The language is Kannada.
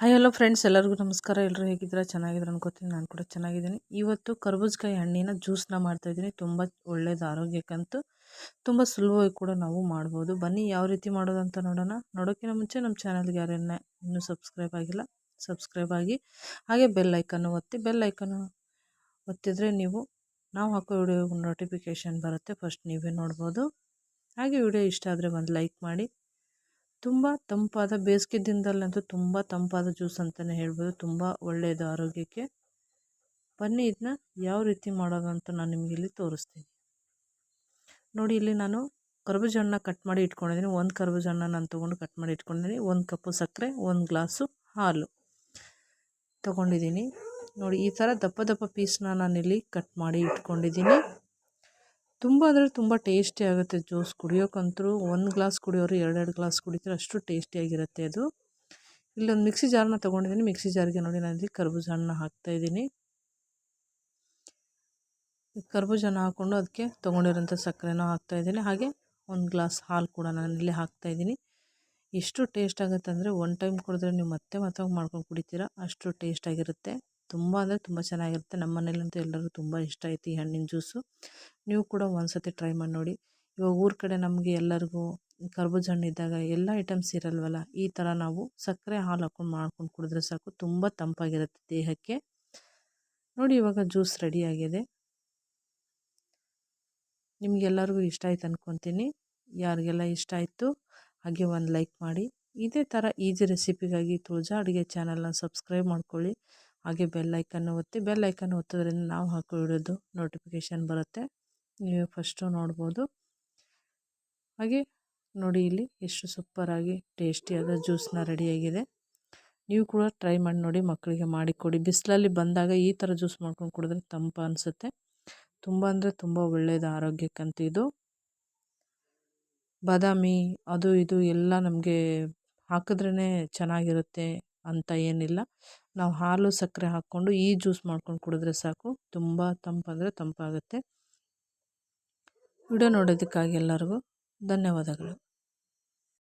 ಹಾಯ್ ಹಲೋ ಫ್ರೆಂಡ್ಸ್ ಎಲ್ಲರಿಗೂ ನಮಸ್ಕಾರ. ಎಲ್ಲರೂ ಹೇಗಿದ್ದೀರಾ? ಚೆನ್ನಾಗಿದ್ರೆ ಅನ್ಕೋತೀನಿ. ನಾನು ಕೂಡ ಚೆನ್ನಾಗಿದ್ದೀನಿ. ಇವತ್ತು ಕರ್ಬೂಜಕಾಯಿ ಹಣ್ಣಿನ ಜ್ಯೂಸ್ನ ಮಾಡ್ತಾಯಿದ್ದೀನಿ ತುಂಬ ಒಳ್ಳೆಯದು ಆರೋಗ್ಯಕ್ಕಂತೂ ತುಂಬ ಸುಲಭವಾಗಿ ಕೂಡ ನಾವು ಮಾಡ್ಬೋದು. ಬನ್ನಿ ಯಾವ ರೀತಿ ಮಾಡೋದು ಅಂತ ನೋಡೋಣ. ನೋಡೋಕ್ಕಿಂತ ಮುಂಚೆ ನಮ್ಮ ಚಾನಲ್ಗೆ ಯಾರನ್ನ ಇನ್ನೂ ಸಬ್ಸ್ಕ್ರೈಬ್ ಆಗಿಲ್ಲ ಸಬ್ಸ್ಕ್ರೈಬ್ ಆಗಿ. ಹಾಗೆ ಬೆಲ್ ಐಕನ್ನು ಒತ್ತಿ. ಬೆಲ್ ಐಕನ್ನು ಒತ್ತಿದರೆ ನೀವು, ನಾವು ಹಾಕೋ ವಿಡಿಯೋ ನೋಟಿಫಿಕೇಷನ್ ಬರುತ್ತೆ. ಫಸ್ಟ್ ನೀವೇ ನೋಡ್ಬೋದು. ಹಾಗೆ ವಿಡಿಯೋ ಇಷ್ಟ ಆದರೆ ಒಂದು ಲೈಕ್ ಮಾಡಿ. ತುಂಬ ತಂಪಾದ ಬೇಸಿಗೆ ದಿನದಲ್ಲಂತೂ ತುಂಬ ತಂಪಾದ ಜ್ಯೂಸ್ ಅಂತಲೇ ಹೇಳ್ಬೋದು. ತುಂಬ ಒಳ್ಳೆಯದು ಆರೋಗ್ಯಕ್ಕೆ. ಬನ್ನಿ ಇದನ್ನ ಯಾವ ರೀತಿ ಮಾಡೋದು ಅಂತ ನಾನು ನಿಮಗೆ ಇಲ್ಲಿ ತೋರಿಸ್ತೀನಿ. ನೋಡಿ, ಇಲ್ಲಿ ನಾನು ಕರ್ಬೂಜ ಕಟ್ ಮಾಡಿ ಇಟ್ಕೊಂಡಿದ್ದೀನಿ. ಒಂದು ಕರ್ಬೂಜ ನಾನು ತೊಗೊಂಡು ಕಟ್ ಮಾಡಿ ಇಟ್ಕೊಂಡಿದ್ದೀನಿ. ಒಂದು ಕಪ್ಪು ಸಕ್ಕರೆ, ಒಂದು ಗ್ಲಾಸು ಹಾಲು ತೊಗೊಂಡಿದ್ದೀನಿ. ನೋಡಿ, ಈ ಥರ ದಪ್ಪ ದಪ್ಪ ಪೀಸ್ನ ನಾನಿಲ್ಲಿ ಕಟ್ ಮಾಡಿ ಇಟ್ಕೊಂಡಿದ್ದೀನಿ. ತುಂಬ ಅಂದರೆ ತುಂಬ ಟೇಸ್ಟಿ ಆಗುತ್ತೆ ಜ್ಯೂಸ್ ಕುಡಿಯೋಕ್ಕಂತೂ ಒಂದು ಗ್ಲಾಸ್ ಕುಡಿಯೋರು ಎರಡೆರಡು ಗ್ಲಾಸ್ ಕುಡಿತಾರೆ, ಅಷ್ಟು ಟೇಸ್ಟಿಯಾಗಿರುತ್ತೆ ಅದು. ಇಲ್ಲೊಂದು ಮಿಕ್ಸಿ ಜಾರನ್ನ ತೊಗೊಂಡಿದ್ದೀನಿ. ಮಿಕ್ಸಿ ಜಾರಿಗೆ ನೋಡಿ ನಾನು ಇಲ್ಲಿ ಕರ್ಬೂಜ ಹಣ್ಣು ಹಾಕ್ತಾಯಿದ್ದೀನಿ ಕರ್ಬೂಜ ಹಣ್ಣು ಹಾಕ್ಕೊಂಡು ಅದಕ್ಕೆ ತೊಗೊಂಡಿರೋಂಥ ಸಕ್ಕರೆನೂ ಹಾಕ್ತಾಯಿದ್ದೀನಿ ಹಾಗೆ ಒಂದು ಗ್ಲಾಸ್ ಹಾಲು ಕೂಡ ನಾನು ಇಲ್ಲಿ ಹಾಕ್ತಾಯಿದ್ದೀನಿ ಎಷ್ಟು ಟೇಸ್ಟ್ ಆಗುತ್ತೆ ಅಂದರೆ ಒನ್ ಟೈಮ್ ಕುಡಿದ್ರೆ ನೀವು ಮತ್ತೆ ಮತ್ತೆ ಮಾಡ್ಕೊಂಡು ಕುಡಿತೀರ. ಅಷ್ಟು ಟೇಸ್ಟಾಗಿರುತ್ತೆ ತುಂಬ ಅಂದರೆ ತುಂಬ ಚೆನ್ನಾಗಿರುತ್ತೆ. ನಮ್ಮ ಮನೇಲಂತೂ ಎಲ್ಲರಿಗೂ ತುಂಬ ಇಷ್ಟ ಐತಿ ಈ ಹಣ್ಣಿನ ಜ್ಯೂಸು. ನೀವು ಕೂಡ ಒಂದು ಸತಿ ಟ್ರೈ ಮಾಡಿ ನೋಡಿ. ಇವಾಗ ಊರ ಕಡೆ ನಮಗೆ ಎಲ್ಲರಿಗೂ ಕರ್ಬೂಜ ಹಣ್ಣು ಇದ್ದಾಗ ಎಲ್ಲ ಐಟಮ್ಸ್ ಇರಲ್ವಲ್ಲ, ಈ ಥರ ನಾವು ಸಕ್ಕರೆ ಹಾಲು ಹಾಕ್ಕೊಂಡು ಮಾಡ್ಕೊಂಡು ಕುಡಿದ್ರೆ ಸಾಕು, ತುಂಬ ತಂಪಾಗಿರುತ್ತೆ ದೇಹಕ್ಕೆ. ನೋಡಿ ಇವಾಗ ಜ್ಯೂಸ್ ರೆಡಿಯಾಗಿದೆ ನಿಮಗೆಲ್ಲರಿಗೂ ಇಷ್ಟ ಆಯ್ತು ಅಂದ್ಕೊತೀನಿ ಯಾರಿಗೆಲ್ಲ ಇಷ್ಟ ಆಯಿತು ಹಾಗೆ ಒಂದು ಲೈಕ್ ಮಾಡಿ. ಇದೇ ಥರ ಈಜಿ ರೆಸಿಪಿಗಾಗಿ ತುಳಜಾ ಅಡುಗೆ ಚಾನಲ್ನ ಸಬ್ಸ್ಕ್ರೈಬ್ ಮಾಡ್ಕೊಳ್ಳಿ. ಹಾಗೆ ಬೆಲ್ ಐಕನ್ನು ಒತ್ತಿ ಬೆಲ್ ಐಕನ್ ಒತ್ತೋದ್ರಿಂದ ನಾವು ಹಾಕೋ ಇಡೋದು ನೋಟಿಫಿಕೇಷನ್ ಬರುತ್ತೆ. ನೀವು ಫಸ್ಟು ನೋಡ್ಬೋದು. ಹಾಗೆ ನೋಡಿ ಇಲ್ಲಿ ಎಷ್ಟು ಸೂಪರಾಗಿ ಟೇಸ್ಟಿಯಾದ ಜ್ಯೂಸ್ನ ರೆಡಿಯಾಗಿದೆ ನೀವು ಕೂಡ ಟ್ರೈ ಮಾಡಿ ನೋಡಿ, ಮಕ್ಕಳಿಗೆ ಮಾಡಿಕೊಡಿ ಬಿಸಿಲಲ್ಲಿ ಬಂದಾಗ ಈ ಥರ ಜ್ಯೂಸ್ ಮಾಡ್ಕೊಂಡು ಕುಡಿದ್ರೆ ತಂಪು ಅನಿಸುತ್ತೆ. ತುಂಬ ಅಂದರೆ ತುಂಬ ಒಳ್ಳೆಯದು ಆರೋಗ್ಯಕ್ಕಂತ ಇದು. ಬಾದಾಮಿ, ಅದು ಇದು ಎಲ್ಲ ನಮಗೆ ಹಾಕಿದ್ರೇ ಚೆನ್ನಾಗಿರುತ್ತೆ ಅಂತ ಏನಿಲ್ಲ. ನಾವು ಹಾಲು, ಸಕ್ಕರೆ ಹಾಕ್ಕೊಂಡು ಈ ಜ್ಯೂಸ್ ಮಾಡ್ಕೊಂಡು ಕುಡಿದ್ರೆ ಸಾಕು. ತುಂಬ ತಂಪಂದರೆ ತಂಪಾಗುತ್ತೆ. ವಿಡಿಯೋ ನೋಡೋದಕ್ಕಾಗಿ ಎಲ್ಲರಿಗೂ ಧನ್ಯವಾದಗಳು.